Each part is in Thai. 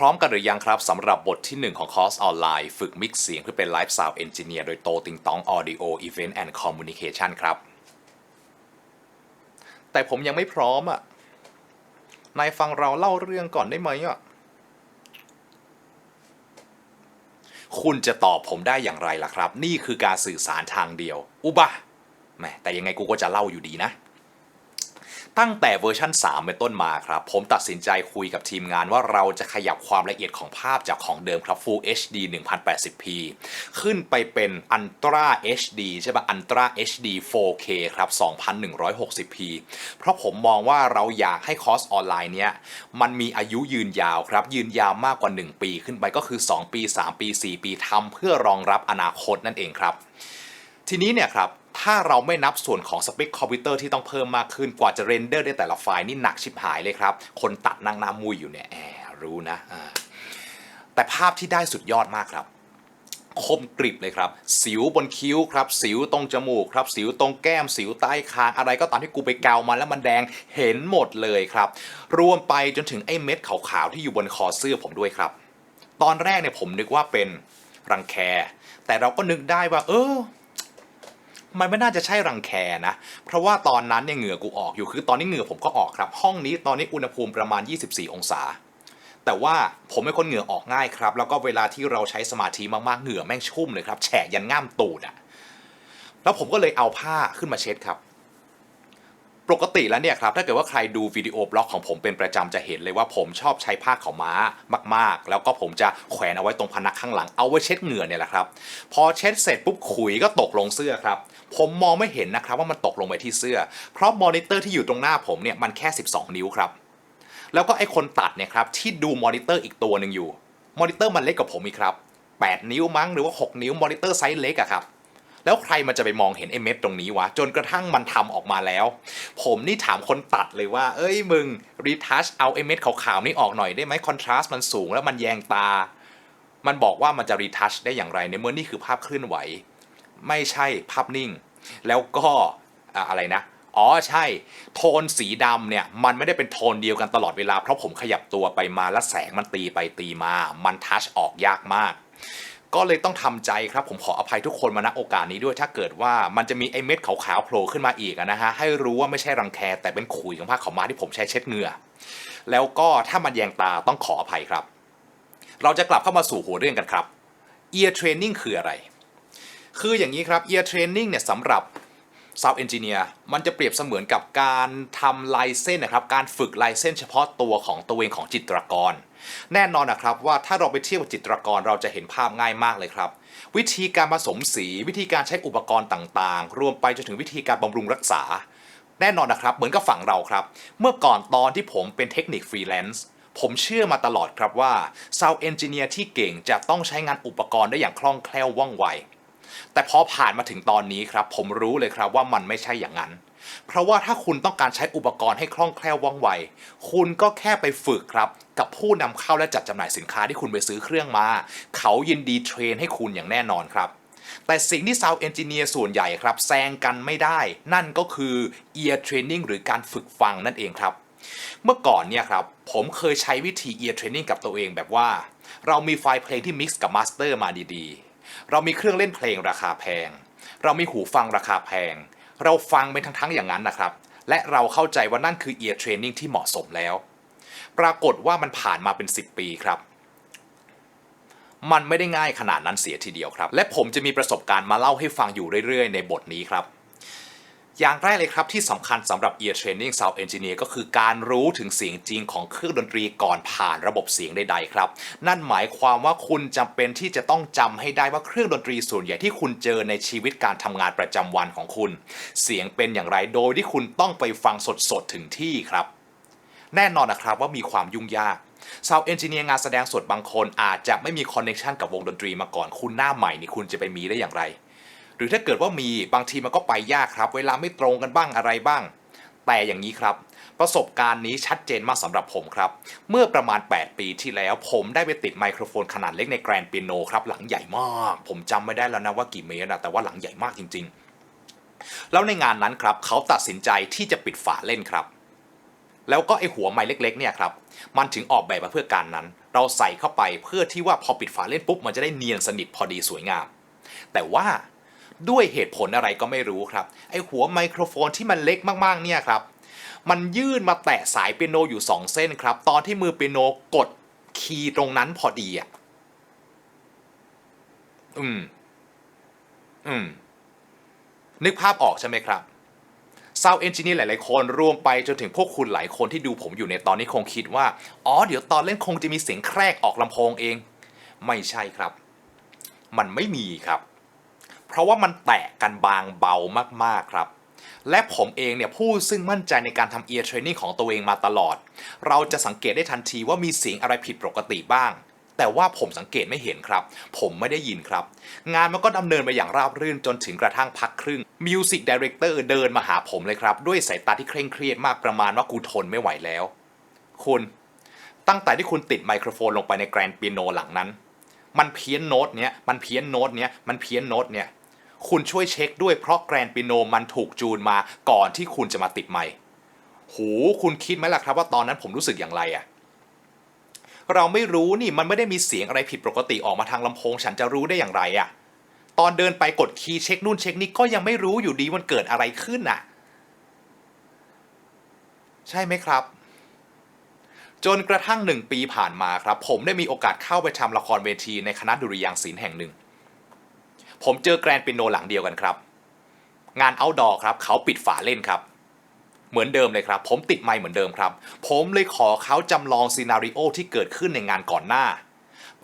ร้อมกันหรือยังครับสำหรับบทที่ 1 ของคอร์สออนไลน์ ฝึกมิกซ์เสียงเพื่อเป็นไลฟ์ซาวด์เอนจิเนียร์โดยโตติงตองออดิโออีเวนต์แอนด์คอมมูนิเคชันครับ แต่ผมยังไม่พร้อมอะ นายฟังเราเล่าเรื่องก่อนได้ไหมอะ คุณจะตอบผมได้อย่างไรล่ะครับ นี่คือการสื่อสารทางเดียว อุบะแหมแต่ยังไงกูก็จะเล่าอยู่ดีนะ ตั้งแต่เวอร์ชัน3 เป็นต้นมาครับ ผมตัดสินใจคุยกับทีมงานว่าเราจะขยับความละเอียดของภาพจากของเดิมครับ Full HD 1080p ขึ้นไปเป็น Ultra HD ใช่ปะ Ultra HD 4K ครับ 2160p เพราะผมมองว่าเราอยากให้คอร์สออนไลน์เนี้ย มันมีอายุยืนยาวครับ ยืนยาวมากกว่า 1 ปีขึ้นไปก็คือ 2 ปี 3 ปี 4 ปีทำเพื่อรองรับอนาคตนั่นเองครับ ทีนี้เนี่ยครับ ถ้าเราไม่นับส่วนของสเปคคอมพิวเตอร์ที่ต้องเพิ่มมากขึ้นกว่าจะเรนเดอร์ได้แต่ละไฟล์นี่หนักชิบหายเลยครับ คนตัดนั่งหน้ามุยอยู่เนี่ยแอบรู้นะ แต่ภาพที่ได้สุดยอดมากครับ คมกริบเลยครับ สิวบนคิ้วครับ สิวตรงจมูกครับ สิวตรงแก้ม สิวใต้คาง อะไรก็ตามที่กูไปเกามาแล้วมันแดงเห็นหมดเลยครับ รวมไปจนถึงไอ้เม็ดขาวๆที่อยู่บนคอเสื้อผมด้วยครับ ตอนแรกเนี่ยผมนึกว่าเป็นรังแค แต่เราก็นึกได้ว่า เออ มันไม่น่าจะใช่รังแคนะ เพราะว่าตอนนั้นเนี่ยเหงื่อกูออกอยู่คือตอนนี้เหงื่อผมก็ออกครับ ห้องนี้ตอนนี้อุณหภูมิประมาณ 24 องศา แต่ว่าผมเป็นคนเหงื่อออกง่ายครับ แล้วก็เวลาที่เราใช้สมาธิมากๆเหงื่อแม่งชุ่มเลยครับแฉะยันง่ามตูดอะแล้วผมก็เลยเอาผ้าขึ้นมาเช็ดครับ ปกติแล้วเนี่ยครับถ้าเกิดว่าใครดูวิดีโอบล็อกของผมเป็นประจำจะเห็นเลยว่าผมชอบใช้ผ้าขาวม้ามาก ๆ แล้วก็ผมจะแขวนเอาไว้ตรงพนักข้างหลังเอาไว้เช็ดเหงื่อเนี่ยแหละครับ พอเช็ดเสร็จปุ๊บขุยก็ตกลงเสื้อครับ ผมมองไม่เห็นนะครับว่ามันตกลงไปที่เสื้อ เพราะมอนิเตอร์ที่อยู่ตรงหน้าผมเนี่ยมันแค่ 12 นิ้วครับ แล้วก็ไอ้คนตัดเนี่ยครับที่ดูมอนิเตอร์อีกตัวหนึ่งอยู่ มอนิเตอร์มันเล็กกว่าผมอีกครับ 8 นิ้วมั้งหรือว่า 6 นิ้วมอนิเตอร์ไซส์เล็กอะครับ แล้วใครมันจะไปมองเห็นไอ้เม็ดตรงนี้วะ จนกระทั่งมันทำออกมาแล้ว ผมนี่ถามคนตัดเลยว่า เอ้ยมึงรีทัชเอาไอ้เม็ดขาวๆนี่ออกหน่อยได้ไหมคอนทราสต์มันสูงแล้วมันแยงตา มันบอกว่ามันจะรีทัชได้อย่างไรในเมื่อนี่คือภาพเคลื่อนไหว ไม่ใช่ภาพนิ่ง แล้วก็อะไรนะอ๋อใช่ โทนสีดำเนี่ย มันไม่ได้เป็นโทนเดียวกันตลอดเวลา เพราะผมขยับตัวไปมาและแสงมันตีไปตีมา มันทัชออกยากมาก ก็เลยต้องทำใจครับผมขออภัยทุกคนมาณโอกาสนี้ด้วยถ้าเกิดว่ามันจะมีไอเม็ดขาวๆโผล่ขึ้นมาอีกนะฮะให้รู้ว่าไม่ใช่รังแคแต่เป็นขุยของผ้าขาวม้าที่ผมใช้เช็ดเหงื่อแล้วก็ถ้ามันแยงตาต้องขออภัยครับ เราจะกลับเข้ามาสู่หัวเรื่องกันครับ ear training คืออะไร คืออย่างนี้ครับ ear training เนี่ยสำหรับ Sound Engineer มันจะเปรียบเสมือนกับการทำลายเส้นนะครับ การฝึกลายเส้นเฉพาะตัวของตัวเองของจิตรกร แน่นอนนะครับว่าถ้าเราไปเทียบกับจิตรกรเราจะเห็นภาพง่ายมากเลยครับ วิธีการผสมสี วิธีการใช้อุปกรณ์ต่างๆ รวมไปจนถึงวิธีการบำรุงรักษา แน่นอนนะครับ เหมือนกับฝั่งเราครับ เมื่อก่อนตอนที่ผมเป็นเทคนิคฟรีแลนซ์ผมเชื่อมาตลอดครับว่า Sound Engineer ที่เก่งจะต้องใช้งานอุปกรณ์ได้อย่างคล่องแคล่วว่องไวแต่พอผ่านมาถึงตอนนี้ครับ ผมรู้เลยครับว่ามันไม่ใช่อย่างนั้น เพราะว่าถ้าคุณต้องการใช้อุปกรณ์ให้คล่องแคล่วว่องไว คุณก็แค่ไปฝึกครับ กับผู้นำเข้าและจัดจำหน่ายสินค้าที่คุณไปซื้อเครื่องมา เขายินดีเทรนให้คุณอย่างแน่นอนครับ แต่สิ่งที่ Sound Engineer ส่วนใหญ่ครับแซงกันไม่ได้ นั่นก็คือ ear training หรือการฝึกฟังนั่นเองครับเมื่อก่อนเนี่ยครับ ผมเคยใช้วิธี ear training กับตัวเองแบบว่า เรามีไฟล์เพลงที่ mix กับ master มาดีๆ เรามีเครื่องเล่นเพลงราคาแพง เรามีหูฟังราคาแพง เราฟังเป็นทั้งๆอย่างนั้นนะครับ และเราเข้าใจว่านั่นคือ ear training ที่เหมาะสมแล้ว ปรากฏว่ามันผ่านมาเป็น 10 ปีครับ มันไม่ได้ง่ายขนาดนั้นเสียทีเดียวครับ และผมจะมีประสบการณ์มาเล่าให้ฟังอยู่เรื่อยๆ ในบทนี้ครับ อย่างแรกเลยครับที่สำคัญสำหรับ ear training sound engineer ก็คือการรู้ถึงเสียงจริงของเครื่องดนตรีก่อนผ่านระบบเสียงใดๆครับ นั่นหมายความว่าคุณจำเป็นที่จะต้องจำให้ได้ว่าเครื่องดนตรีส่วนใหญ่ที่คุณเจอในชีวิตการทำงานประจำวันของคุณ เสียงเป็นอย่างไรโดยที่คุณต้องไปฟังสดๆถึงที่ครับ แน่นอนนะครับว่ามีความยุ่งยาก Sound Engineer งานแสดงสดบางคนอาจจะไม่มีคอนเน t ชันกับวงดนตรีมาก่อนคุณหน้าใหม่นี่คุณจะไปมีได้อย่างไร รือถ้าเกิดว่ามีบางทีมันก็ไปยากครับ เวลาไม่ตรงกันบ้างอะไรบ้าง แต่อย่างนี้ครับ ประสบการณ์นี้ชัดเจนมากสำหรับผมครับ เมื่อประมาณ 8 ปีที่แล้ว ผมได้ไปติดไมโครโฟนขนาดเล็กในแกรนด์เปียโนครับหลังใหญ่มาก ผมจำไม่ได้แล้วนะว่ากี่เมตรนะแต่ว่าหลังใหญ่มากจริง ๆ แล้วในงานนั้นครับเขาตัดสินใจที่จะปิดฝาเล่นครับแล้วก็ไอหัวไม้เล็ก ๆ เนี่ยครับ มันถึงออกแบบมาเพื่อการนั้น เราใส่เข้าไปเพื่อที่ว่าพอปิดฝาเล่นปุ๊บ มันจะได้เนียนสนิทพอดีสวยงาม แต่ว่า ด้วยเหตุผลอะไรก็ไม่รู้ครับ ไอหัวไมโครโฟนที่มันเล็กมากๆเนี่ยครับ มันยื่นมาแตะสายเปียโนอยู่ 2 เส้นครับ ตอนที่มือเปียโนกดคีย์ตรงนั้นพอดีอะ อืม อืม นึกภาพออกใช่ไหมครับซาวเอนจิเนียร์หลาย ๆ คนรวมไปจนถึงพวกคุณหลายคนที่ดูผมอยู่ในตอนนี้คงคิดว่า อ๋อ เดี๋ยวตอนเล่นคงจะมีเสียงแครกออกลำโพงเอง ไม่ใช่ครับ มันไม่มีครับ เพราะว่ามันแตะกันบางเบามากๆครับ และผมเองเนี่ยผู้ซึ่งมั่นใจในการทำ ear training ของตัวเองมาตลอด เราจะสังเกตได้ทันทีว่ามีเสียงอะไรผิดปกติบ้าง แต่ว่าผมสังเกตไม่เห็นครับ ผมไม่ได้ยินครับ งานมันก็ดำเนินไปอย่างราบรื่นจนถึงกระทั่งพักครึ่ง Music Director เดินมาหาผมเลยครับ ด้วยสายตาที่เคร่งเครียดมากประมาณว่ากูทนไม่ไหวแล้ว คุณตั้งแต่ที่คุณติดไมโครโฟนลงไปในแกรนด์เปียโนหลังนั้น มันเพี้ยนโน้ตเนี้ย มันเพี้ยนโน้ตเนี้ย มันเพี้ยนโน้ตเนี้ย คุณช่วยเช็คด้วยเพราะแกรนปียโนมันถูกจูนมาก่อนที่คุณจะมาติดไมค์โหคุณคิดไหมล่ะครับว่าตอนนั้นผมรู้สึกอย่างไรอะเราไม่รู้นี่มันไม่ได้มีเสียงอะไรผิดปกติออกมาทางลำโพง ฉันจะรู้ได้อย่างไรอะตอนเดินไปกดคีย์เช็คนู่นเช็คนี่ก็ยังไม่รู้อยู่ดีมันเกิดอะไรขึ้นอะใช่ไหมครับ จนกระทั่งหนึ่งปีผ่านมาครับ ผมได้มีโอกาสเข้าไปทำละครเวทีในคณะดุริยางศิลป์แห่งหนึ่ง ผมเจอแกรนเปียโนหลังเดียวกันครับ งานเอาดอร์ครับเขาปิดฝาเล่นครับ เหมือนเดิมเลยครับ ผมติดไมค์เหมือนเดิมครับ ผมเลยขอเขาจำลองซีนารีโอที่เกิดขึ้นในงานก่อนหน้า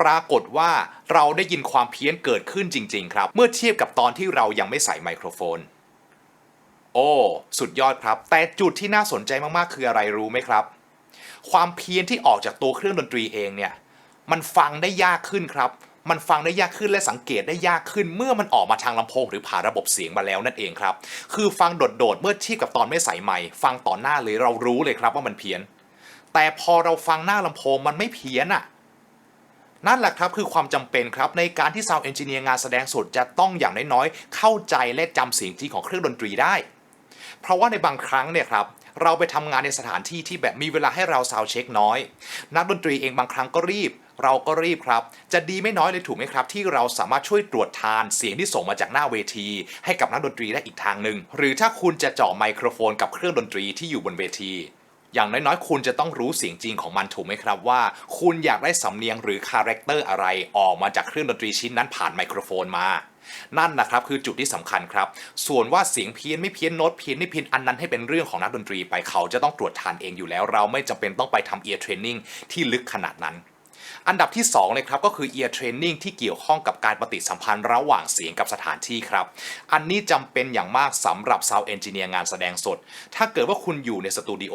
ปรากฏว่าเราได้ยินความเพี้ยนเกิดขึ้นจริง ๆ ครับ เมื่อเทียบกับตอนที่เรายังไม่ใส่ไมโครโฟน โอ้สุดยอดครับ แต่จุดที่น่าสนใจมากๆคืออะไรรู้ไหมครับ ความเพี้ยนที่ออกจากตัวเครื่องดนตรีเองเนี่ยมันฟังได้ยากขึ้นครับ มันฟังได้ยากขึ้นและสังเกตได้ยากขึ้น เมื่อมันออกมาทางลำโพงหรือผ่านระบบเสียงมาแล้วนั่นเองครับ คือฟังโดดๆเมื่อเทียบกับตอนไม่ใส่ไมค์ฟังต่อหน้าเลยเรารู้เลยครับว่ามันเพี้ยน แต่พอเราฟังหน้าลำโพงมันไม่เพี้ยนอะนั่นแหละครับคือความจำเป็นครับในการที่ Sound Engineer งานแสดงสดจะต้องอย่างน้อยๆ เข้าใจและจำเสียงจริงของเครื่องดนตรีได้ เพราะว่าในบางครั้งเนี่ยครับ เราไปทำงานในสถานที่ที่แบบมีเวลาให้เราซาวเช็คน้อย นักดนตรีเองบางครั้งก็รีบ เราก็รีบครับ จะดีไม่น้อยเลยถูกไหมครับ ที่เราสามารถช่วยตรวจทานเสียงที่ส่งมาจากหน้าเวที ให้กับนักดนตรีได้อีกทางหนึ่งหรือถ้าคุณจะเจาะไมโครโฟนกับเครื่องดนตรีที่อยู่บนเวทีอย่างน้อยๆ คุณจะต้องรู้เสียงจริงของมันถูกไหมครับว่า คุณอยากได้สำเนียงหรือคาแรคเตอร์อะไรออกมาจากเครื่องดนตรีชิ้นนั้นผ่านไมโครโฟนมา นั่นนะครับคือจุดที่สำคัญครับ ส่วนว่าเสียงเพี้ยนไม่เพี้ยนโน้ตเพี้ยนไม่เพี้ยนอันนั้นให้เป็นเรื่องของนักดนตรีไปเขาจะต้องตรวจทานเองอยู่แล้ว เราไม่จำเป็นต้องไปทำ ear training ที่ลึกขนาดนั้นอันดับที่2เลยครับก็คือ ear training ที่เกี่ยวข้องกับการปฏิสัมพันธ์ระหว่างเสียงกับสถานที่ครับ อันนี้จำเป็นอย่างมากสำหรับ sound engineer งานแสดงสด ถ้าเกิดว่าคุณอยู่ในสตูดิโอ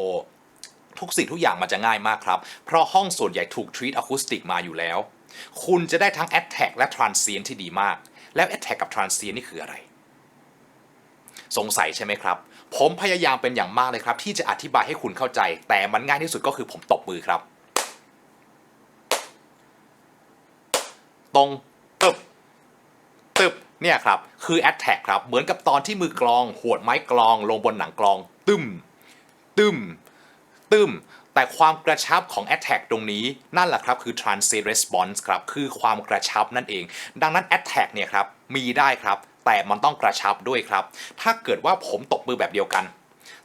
ทุกสิ่งทุกอย่างมันจะง่ายมากครับ เพราะห้องส่วนใหญ่ถูก treat acoustic มาอยู่แล้ว คุณจะได้ทั้ง attack และ transient ที่ดีมาก แล้ว attack กับ transient นี่คืออะไร สงสัยใช่ไหมครับ ผมพยายามเป็นอย่างมากเลยครับ ที่จะอธิบายให้คุณเข้าใจ แต่มันง่ายที่สุดก็คือผมตบมือครับ ตรงตึบตึบเนี่ยครับ คือ attack ครับ เหมือนกับตอนที่มือกลองหวดไม้กลอง ลงบนหนังกลอง ตึมตึม ตึมแต่ความกระชับของ attack ตรงนี้นั่นแหละครับคือ transient response ครับคือความกระชับนั่นเอง ดังนั้น attack เนี่ยครับมีได้ครับ แต่มันต้องกระชับด้วยครับ ถ้าเกิดว่าผมตบมือแบบเดียวกัน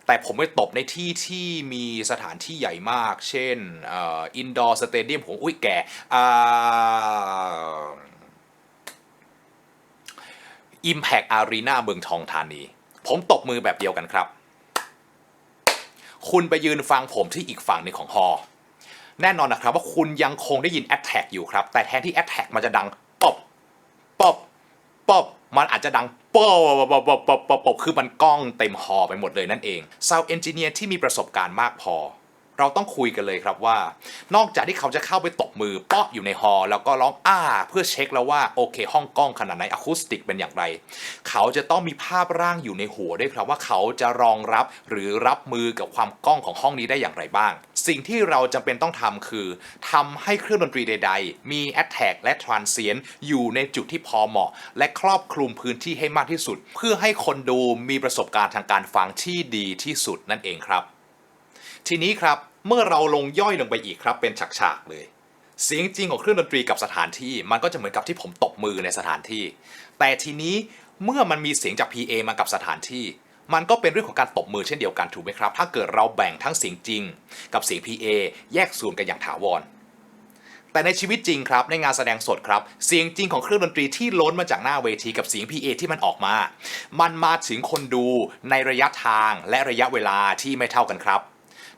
แต่ผมไปตบในที่ที่มีสถานที่ใหญ่มาก เช่นอินดอร์สเตเดียมผมอุ้ยแก่อ่า Impact Arena เมืองทองธานี ผมตบมือแบบเดียวกันครับ คุณไปยืนฟังผมที่อีกฝั่งหนึ่งของฮอแน่นอนนะครับว่าคุณยังคงได้ยินแอตแทกอยู่ครับ แต่แทนที่แอตแทกมันจะดังป๊อบป๊อบป๊อบมันอาจจะดังป๊อบป๊อบป๊อบป๊อบคือมันก้องเต็มฮอไปหมดเลยนั่นเองซาวเอนจิเนียร์ที่มีประสบการณ์มากพอ เราต้องคุยกันเลยครับว่า นอกจากที่เขาจะเข้าไปตบมือเปาะอยู่ในฮอลแล้วก็ร้องอ้า เพื่อเช็คแล้วว่าโอเคห้องกล้องขนาดไหนอะคูสติกเป็นอย่างไร เขาจะต้องมีภาพร่างอยู่ในหัวด้วยครับว่าเขาจะรองรับหรือรับมือกับความกล้องของห้องนี้ได้อย่างไรบ้าง สิ่งที่เราจำเป็นต้องทำคือทำให้เครื่องดนตรีใด ๆ มี Attack และ Transient อยู่ในจุดที่พอเหมาะ และครอบคลุมพื้นที่ให้มากที่สุด เพื่อให้คนดูมีประสบการณ์ทางการฟังที่ดีที่สุดนั่นเองครับ ทีนี้ครับเมื่อเราลงย่อยลงไปอีกครับเป็นฉากๆเลย เสียงจริงของเครื่องดนตรีกับสถานที่ มันก็จะเหมือนกับที่ผมตบมือในสถานที่ แต่ทีนี้เมื่อมันมีเสียงจาก PA มากับสถานที่ มันก็เป็นเรื่องของการตบมือเช่นเดียวกันถูกไหมครับ ถ้าเกิดเราแบ่งทั้งเสียงจริง กับเสียง PA แยกส่วนกันอย่างถาวรแต่ในชีวิตจริงครับในงานแสดงสดครับ เสียงจริงของเครื่องดนตรีที่ล้นมาจากหน้าเวทีกับเสียง PA ที่มันออกมา มันมาถึงคนดูในระยะทางและระยะเวลาที่ไม่เท่ากันครับ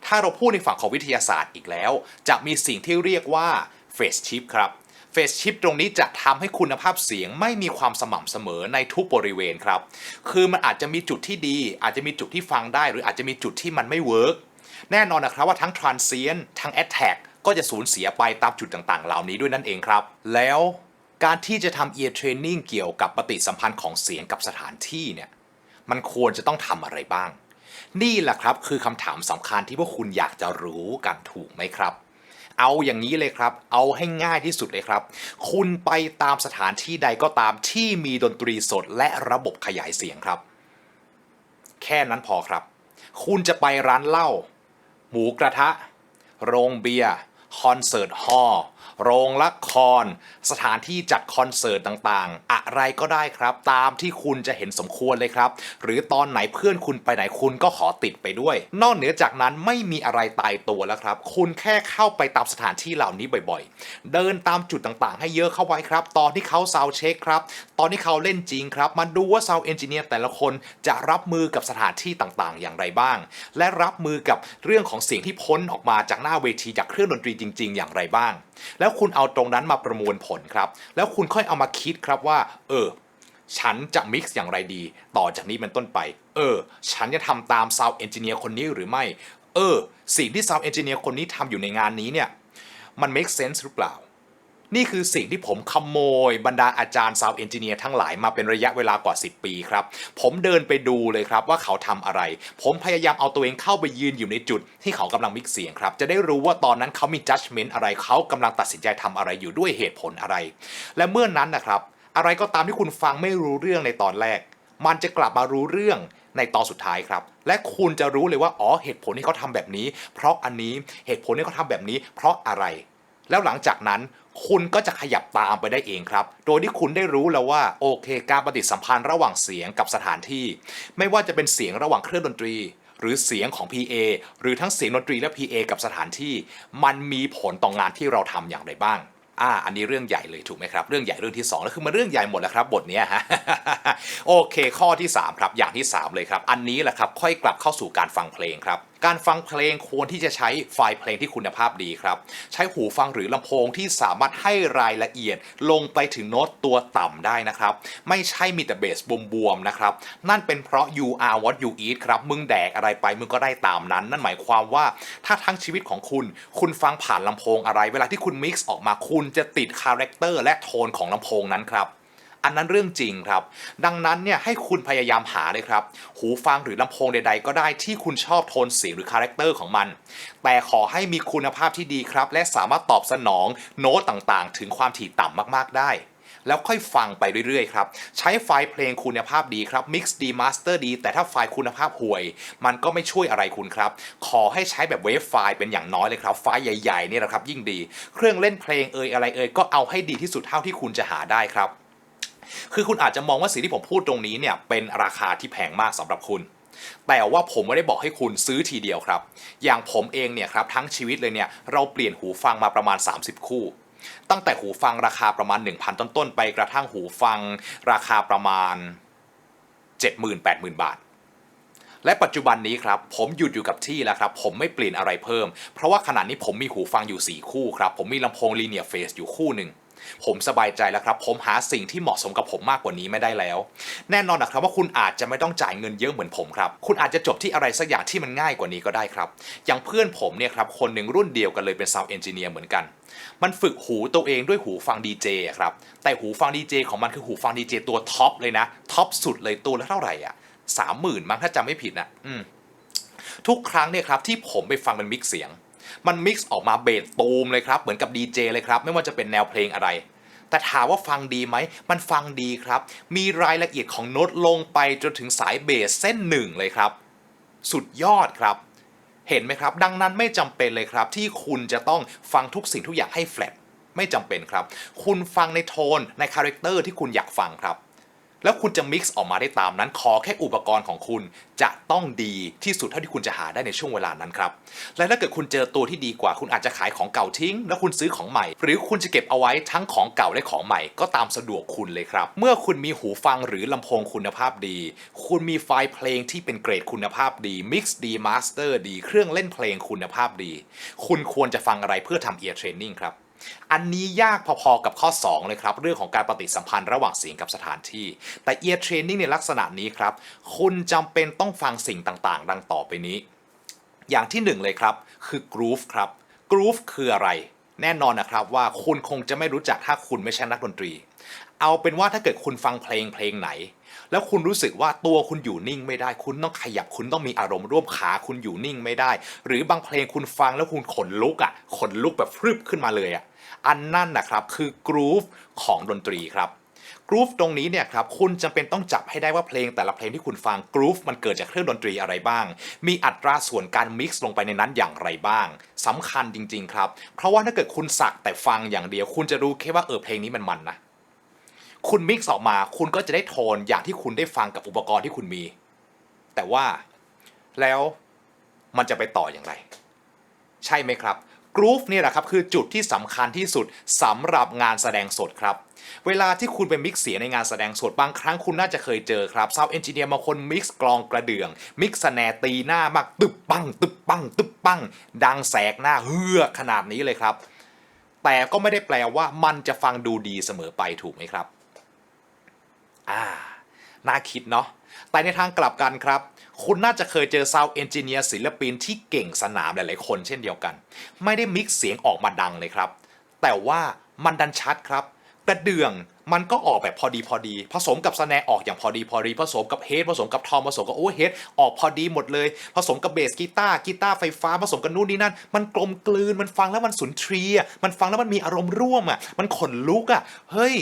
ถ้าเราพูดในฝั่งของวิทยาศาสตร์อีกแล้ว จะมีสิ่งที่เรียกว่าเฟสชิปครับเฟสชิปตรงนี้จะทำให้คุณภาพเสียงไม่มีความสม่ำเสมอในทุกบริเวณครับ คือมันอาจจะมีจุดที่ดี อาจจะมีจุดที่ฟังได้ หรืออาจจะมีจุดที่มันไม่เวิร์กแน่นอนนะครับว่าทั้ง transient ทั้ง attack ก็จะสูญเสียไปตามจุดต่างๆ เหล่านี้ด้วยนั่นเองครับ แล้วการที่จะทำ ear training เกี่ยวกับปฏิสัมพันธ์ของเสียงกับสถานที่เนี่ย มันควรจะต้องทำอะไรบ้าง นี่แหละครับคือคำถามสำคัญที่พวกคุณอยากจะรู้กันถูกไหมครับ เอาอย่างนี้เลยครับ เอาให้ง่ายที่สุดเลยครับ คุณไปตามสถานที่ใดก็ตามที่มีดนตรีสดและระบบขยายเสียงครับ แค่นั้นพอครับ คุณจะไปร้านเหล้าหมูกระทะ โรงเบียร์ คอนเสิร์ตฮอลล์โรงละคร สถานที่จัดคอนเสิร์ตต่างๆ อะไรก็ได้ครับ ตามที่คุณจะเห็นสมควรเลยครับ หรือตอนไหนเพื่อนคุณไปไหนคุณก็ขอติดไปด้วย นอกเหนือจากนั้นไม่มีอะไรตายตัวแล้วครับ คุณแค่เข้าไปตามสถานที่เหล่านี้บ่อยๆ เดินตามจุดต่างๆ ให้เยอะเข้าไว้ครับ ตอนที่เขาซาวเช็คครับ ตอนที่เขาเล่นจริงครับมาดูว่าซาวเอนจิเนียร์แต่ละคนจะรับมือกับสถานที่ต่างๆ อย่างไรบ้าง และรับมือกับเรื่องของเสียงที่พ้นออกมาจากหน้าเวทีจากเครื่องดนตรีจริง ๆ อย่างไรบ้าง แล้วคุณเอาตรงนั้นมาประมวลผลครับ แล้วคุณค่อยเอามาคิดครับว่า เออ ฉันจะมิกซ์อย่างไรดี ต่อจากนี้เป็นต้นไป เออ ฉันจะทำตามซาวเอนจิเนียร์คนนี้หรือไม่ เออ สิ่งที่ซาวเอนจิเนียร์คนนี้ทำอยู่ในงานนี้เนี่ย มัน make sense หรือเปล่า นี่คือสิ่งที่ผมขโมยบรรดาอาจารย์ซาวเอนจิเนียร์ทั้งหลายมาเป็นระยะเวลากว่า 10 ปีครับ ผมเดินไปดูเลยครับว่าเขาทำอะไร ผมพยายามเอาตัวเองเข้าไปยืนอยู่ในจุดที่เขากำลังมิกเสียงครับ จะได้รู้ว่าตอนนั้นเขามี judgment อะไรเขากำลังตัดสินใจทำอะไรอยู่ด้วยเหตุผลอะไร และเมื่อนั้นนะครับ อะไรก็ตามที่คุณฟังไม่รู้เรื่องในตอนแรก มันจะกลับมารู้เรื่องในตอนสุดท้ายครับ และคุณจะรู้เลยว่าอ๋อเหตุผลที่เขาทำแบบนี้ เพราะอันนี้เหตุผลที่เขาทำแบบนี้ เพราะอะไร แล้วหลังจากนั้นคุณก็จะขยับตามไปได้เองครับ โดยที่คุณได้รู้แล้วว่าโอเค การปฏิสัมพันธ์ระหว่างเสียงกับสถานที่ ไม่ว่าจะเป็นเสียงระหว่างเครื่องดนตรี หรือเสียงของ PA หรือทั้งเสียงดนตรีและ PA กับสถานที่ มันมีผลต่องานที่เราทำอย่างไรบ้างอ่าอันนี้เรื่องใหญ่เลยถูกไหมครับ เรื่องใหญ่เรื่องที่2แล้วคือมันเรื่องใหญ่หมดแล้วครับบทนี้ฮะโอเค ข้อที่ 3 ครับอย่างที่ 3 เลยครับ อันนี้แหละครับ ค่อยกลับเข้าสู่การฟังเพลงครับการฟังเพลงควรที่จะใช้ไฟล์เพลงที่คุณภาพดีครับ ใช้หูฟังหรือลำโพงที่สามารถให้รายละเอียดลงไปถึงโน้ตตัวต่ำได้นะครับ ไม่ใช่มีแต่เบสบวมๆนะครับ นั่นเป็นเพราะ you are what you eat ครับ มึงแดกอะไรไปมึงก็ได้ตามนั้น นั่นหมายความว่าถ้าทั้งชีวิตของคุณ คุณฟังผ่านลำโพงอะไร เวลาที่คุณมิกซ์ออกมาคุณจะติดคาแรคเตอร์และโทนของลำโพงนั้นครับ อันนั้นเรื่องจริงครับ ดังนั้นเนี่ยให้คุณพยายามหาเลยครับ หูฟังหรือลำโพงใดๆ ก็ได้ที่คุณชอบโทนเสียงหรือคาแรคเตอร์ของมัน แต่ขอให้มีคุณภาพที่ดีครับ และสามารถตอบสนองโน้ตต่างๆ ถึงความถี่ต่ำมากๆ ได้ แล้วค่อยฟังไปเรื่อยๆ ครับ ใช้ไฟล์เพลงคุณภาพดีครับ Mix ดี Master ดี แต่ถ้าไฟล์คุณภาพห่วย มันก็ไม่ช่วยอะไรคุณครับ ขอให้ใช้แบบเวฟไฟล์เป็นอย่างน้อยเลยครับ ไฟล์ใหญ่ๆนี่แหละครับ ยิ่งดี เครื่องเล่นเพลงเอ่ยอะไรเอ่ยก็เอาให้ดีที่สุดเท่าที่คุณจะหาได้ครับ คือคุณอาจจะมองว่าสิ่งที่ผมพูดตรงนี้เนี่ยเป็นราคาที่แพงมากสำหรับคุณแต่ว่าผมไม่ได้บอกให้คุณซื้อทีเดียวครับ อย่างผมเองเนี่ยครับทั้งชีวิตเลยเนี่ยเราเปลี่ยนหูฟังมาประมาณ 30 คู่ ตั้งแต่หูฟังราคาประมาณ 1,000 ต้นๆ ไปกระทั่งหูฟังราคาประมาณ 70,000-80,000 บาท และปัจจุบันนี้ครับผมหยุดอยู่กับที่แล้วครับ ผมไม่เปลี่ยนอะไรเพิ่ม เพราะว่าขณะนี้ผมมีหูฟังอยู่ 4 คู่ครับ ผมมีลำโพง Linear Phase อยู่คู่หนึ่ง ผมสบายใจแล้วครับ ผมหาสิ่งที่เหมาะสมกับผมมากกว่านี้ไม่ได้แล้ว แน่นอนนะครับว่าคุณอาจจะไม่ต้องจ่ายเงินเยอะเหมือนผมครับ คุณอาจจะจบที่อะไรสักอย่างที่มันง่ายกว่านี้ก็ได้ครับ อย่างเพื่อนผมเนี่ยครับคนหนึ่งรุ่นเดียวกันเลยเป็น Sound Engineer เหมือนกัน มันฝึกหูตัวเองด้วยหูฟังดีเจครับ แต่หูฟังดีเจของมันคือหูฟังดีเจตัวท็อปเลยนะ ท็อปสุดเลยตัวละเท่าไหร่อะสามหมื่นมั้งถ้าจำไม่ผิดนะอืมทุกครั้งเนี่ยครับที่ผมไปฟังมันมิกเสียง มันมิกซ์ออกมาเบสตูมเลยครับเหมือนกับดีเจเลยครับไม่ว่าจะเป็นแนวเพลงอะไร แต่ถามว่าฟังดีไหม มันฟังดีครับ มีรายละเอียดของโน้ตลงไปจนถึงสายเบสเส้นหนึ่งเลยครับ สุดยอดครับ เห็นไหมครับ ดังนั้นไม่จำเป็นเลยครับ ที่คุณจะต้องฟังทุกสิ่งทุกอย่างให้แฟลตไม่จำเป็นครับ คุณฟังในโทนในคาแรคเตอร์ที่คุณอยากฟังครับ แล้วคุณจะมิกซ์ออกมาได้ตามนั้น ขอแค่อุปกรณ์ของคุณจะต้องดีที่สุดเท่าที่คุณจะหาได้ในช่วงเวลานั้นครับ และถ้าเกิดคุณเจอตัวที่ดีกว่า คุณอาจจะขายของเก่าทิ้ง แล้วคุณซื้อของใหม่ หรือคุณจะเก็บเอาไว้ทั้งของเก่าและของใหม่ก็ตามสะดวกคุณเลยครับ เมื่อคุณมีหูฟังหรือลำโพงคุณภาพดี คุณมีไฟล์เพลงที่เป็นเกรดคุณภาพดีมิกซ์ดีมาสเตอร์ดี เครื่องเล่นเพลงคุณภาพดี คุณควรจะฟังอะไรเพื่อทำ ear training ครับ อันนี้ยากพอๆกับข้อ 2 เลยครับ เรื่องของการปฏิสัมพันธ์ระหว่างเสียงกับสถานที่ แต่ ear training ในลักษณะนี้ครับ คุณจำเป็นต้องฟังสิ่งต่างๆ ดังต่อไปนี้ อย่างที่หนึ่งเลยครับ คือ groove ครับ groove คืออะไร แน่นอนนะครับว่าคุณคงจะไม่รู้จักถ้าคุณไม่ใช่นักดนตรี เอาเป็นว่าถ้าเกิดคุณฟังเพลงเพลงไหน แล้วคุณรู้สึกว่าตัวคุณอยู่นิ่งไม่ได้ คุณต้องขยับคุณต้องมีอารมณ์ร่วมขาคุณอยู่นิ่งไม่ได้ หรือบางเพลงคุณฟังแล้วคุณขนลุกอะขนลุกแบบฟรึบขึ้นมาเลยอะอันนั่นนะครับคือกรูฟของดนตรีครับกรูฟตรงนี้เนี่ยครับคุณจำเป็นต้องจับให้ได้ว่าเพลงแต่ละเพลงที่คุณฟังกรูฟมันเกิดจากเครื่องดนตรีอะไรบ้าง มีอัตราส่วนการมิกซ์ลงไปในนั้นอย่างไรบ้างสำคัญจริง ๆ ครับ เพราะว่าถ้าเกิดคุณสักแต่ฟังอย่างเดียว คุณจะรู้แค่ว่าเออเพลงนี้มันมันนะ คุณมิกซ์ออกมา คุณก็จะได้โทนอย่างที่คุณได้ฟังกับอุปกรณ์ที่คุณมี แต่ว่าแล้วมันจะไปต่ออย่างไร ใช่ไหมครับกรูฟนี่แหละครับคือจุดที่สำคัญที่สุดสำหรับงานแสดงสดครับ เวลาที่คุณไปมิกซ์เสียงในงานแสดงสดบางครั้งคุณน่าจะเคยเจอครับซาวเอนจิเนียร์บางคนมิกซ์กลองกระเดื่องมิกซ์แนตีหน้ามากตึบปังตึบปังตึบปัง ดังแสกหน้าเฮือกขนาดนี้เลยครับ แต่ก็ไม่ได้แปลว่ามันจะฟังดูดีเสมอไปถูกไหมครับ อ่า น่าคิดเนาะ แต่ในทางกลับกันครับ คุณน่าจะเคยเจอซาวเอนจิเนียร์ศิลปินที่เก่งสนามหลายๆ คนเช่นเดียวกัน ไม่ได้มิกซ์เสียงออกมาดังเลยครับ แต่ว่ามันดันชัดครับกระเดื่องมันก็ออกแบบพอดีพอดี ผสมกับสแนร์ออกอย่างพอดีพอดี ผสมกับเฮดผสมกับทอมผสมกับโอเวอร์เฮดออกพอดีหมดเลย ผสมกับเบสกีตาร์กีตาร์ไฟฟ้าผสมกับนู่นนี่นั่น มันกลมกลืนมันฟังแล้วมันสุนทรีย์อะมันฟังแล้วมันมีอารมณ์ร่วมอะมันขนลุกอะเฮ้ย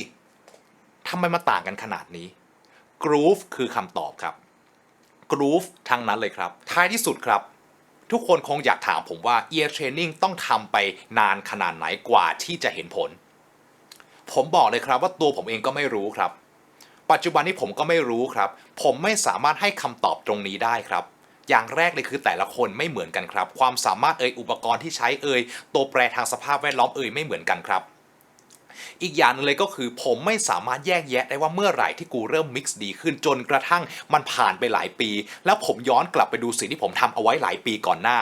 ทำไมมาต่างกันขนาดนี้ groove คือคำตอบครับ groove ทั้งนั้นเลยครับ ท้ายที่สุดครับ ทุกคนคงอยากถามผมว่า ear training ต้องทำไปนานขนาดไหนกว่าที่จะเห็นผล ผมบอกเลยครับว่าตัวผมเองก็ไม่รู้ครับ ปัจจุบันนี้ผมก็ไม่รู้ครับ ผมไม่สามารถให้คำตอบตรงนี้ได้ครับ อย่างแรกเลยคือแต่ละคนไม่เหมือนกันครับ ความสามารถเอ่ยอุปกรณ์ที่ใช้เอ่ยตัวแปรทางสภาพแวดล้อมเอ่ยไม่เหมือนกันครับ อีกอย่างหนึงเลยก็คือผมไม่สามารถแยกแยะได้ว่าเมื่อไหร่ที่กูเริ่มมิกซ์ดีขึ้นจนกระทั่งมันผ่านไปหลายปี แล้วผมย้อนกลับไปดูสิ่งที่ผมทำเอาไว้หลายปีก่อนหน้า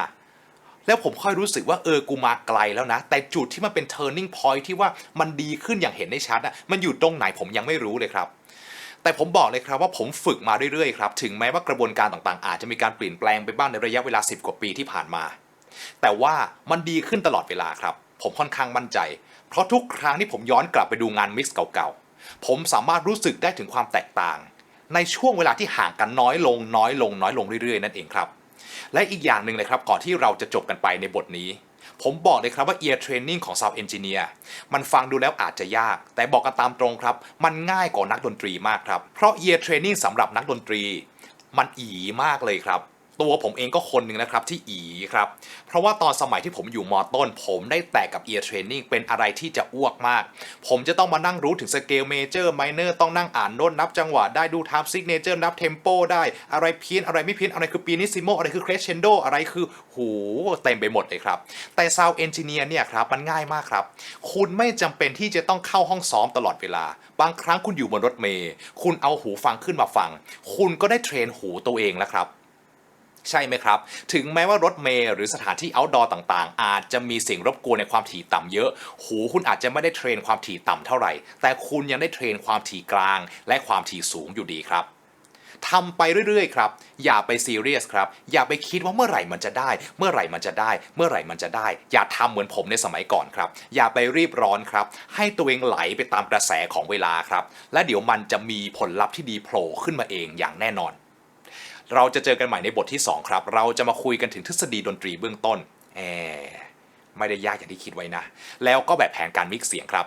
แล้วผมค่อยรู้สึกว่าเออกูมาไกลแล้วนะ แต่จุดที่มันเป็น turning point ที่ว่ามันดีขึ้นอย่างเห็นได้ชัดอะมันอยู่ตรงไหนผมยังไม่รู้เลยครับแต่ผมบอกเลยครับว่าผมฝึกมาเรื่อยๆครับถึงแม้ว่ากระบวนการต่างๆ อาจจะมีการเปลี่ยนแปลงไปบ้างในระยะเวลา 10 กว่าปีที่ผ่านมา แต่ว่ามันดีขึ้นตลอดเวลาครับ ผมค่อนข้างมั่นใจ เพราะทุกครั้งที่ผมย้อนกลับไปดูงานมิกซ์เก่าๆ ผมสามารถรู้สึกได้ถึงความแตกต่าง ในช่วงเวลาที่ห่างกันน้อยลงน้อยลงน้อยลงเรื่อยๆ นั่นเองครับ และอีกอย่างหนึ่งเลยครับก่อนที่เราจะจบกันไปในบทนี้ ผมบอกเลยครับว่า ear training ของ sound engineer มันฟังดูแล้วอาจจะยาก แต่บอกกันตามตรงครับ มันง่ายกว่านักดนตรีมากครับ เพราะ ear training สำหรับนักดนตรี มันอีมากเลยครับ ตัวผมเองก็คนหนึ่งนะครับที่อีครับ เพราะว่าตอนสมัยที่ผมอยู่มอต้น ผมได้แตกกับ ear training เป็นอะไรที่จะอ้วกมาก ผมจะต้องมานั่งรู้ถึงสเกลเมเจอร์ไมเนอร์ต้องนั่งอ่านโน้ตนับจังหวะได้ดู time signature นับ tempo ได้อะไรเพี้ยนอะไรไม่เพี้ยนอะไรคือ pianissimo อะไรคือ crescendo อะไรคือหูเต็มไปหมดเลยครับ แต่ sound engineer เนี่ยครับมันง่ายมากครับ คุณไม่จำเป็นที่จะต้องเข้าห้องซ้อมตลอดเวลา บางครั้งคุณอยู่บนรถเมล์คุณเอาหูฟังขึ้นมาฟัง คุณก็ได้เทรนหูตัวเองแล้วครับ ใช่ไหมครับ ถึงแม้ว่ารถเมล์หรือสถานที่ outdoor ต่างๆ อาจจะมีเสียงรบกวนในความถี่ต่ำเยอะ หูคุณอาจจะไม่ได้เทรนความถี่ต่ำเท่าไหร่ แต่คุณยังได้เทรนความถี่กลาง และความถี่สูงอยู่ดีครับทำไปเรื่อยๆครับ อย่าไปซีเรียสครับ อย่าไปคิดว่าเมื่อไหร่มันจะได้ เมื่อไหร่มันจะได้ เมื่อไหร่มันจะได้ อย่าทำเหมือนผมในสมัยก่อนครับ อย่าไปรีบร้อนครับ ให้ตัวเองไหลไปตามกระแสของเวลาครับ และเดี๋ยวมันจะมีผลลัพธ์ที่ดีโผล่ขึ้นมาเองอย่างแน่นอน เราจะเจอกันใหม่ในบทที่ 2 ครับ เราจะมาคุยกันถึงทฤษฎีดนตรีเบื้องต้นแอไม่ได้ยากอย่างที่คิดไว้นะ แล้วก็แบบแผนการมิกซ์เสียงครับ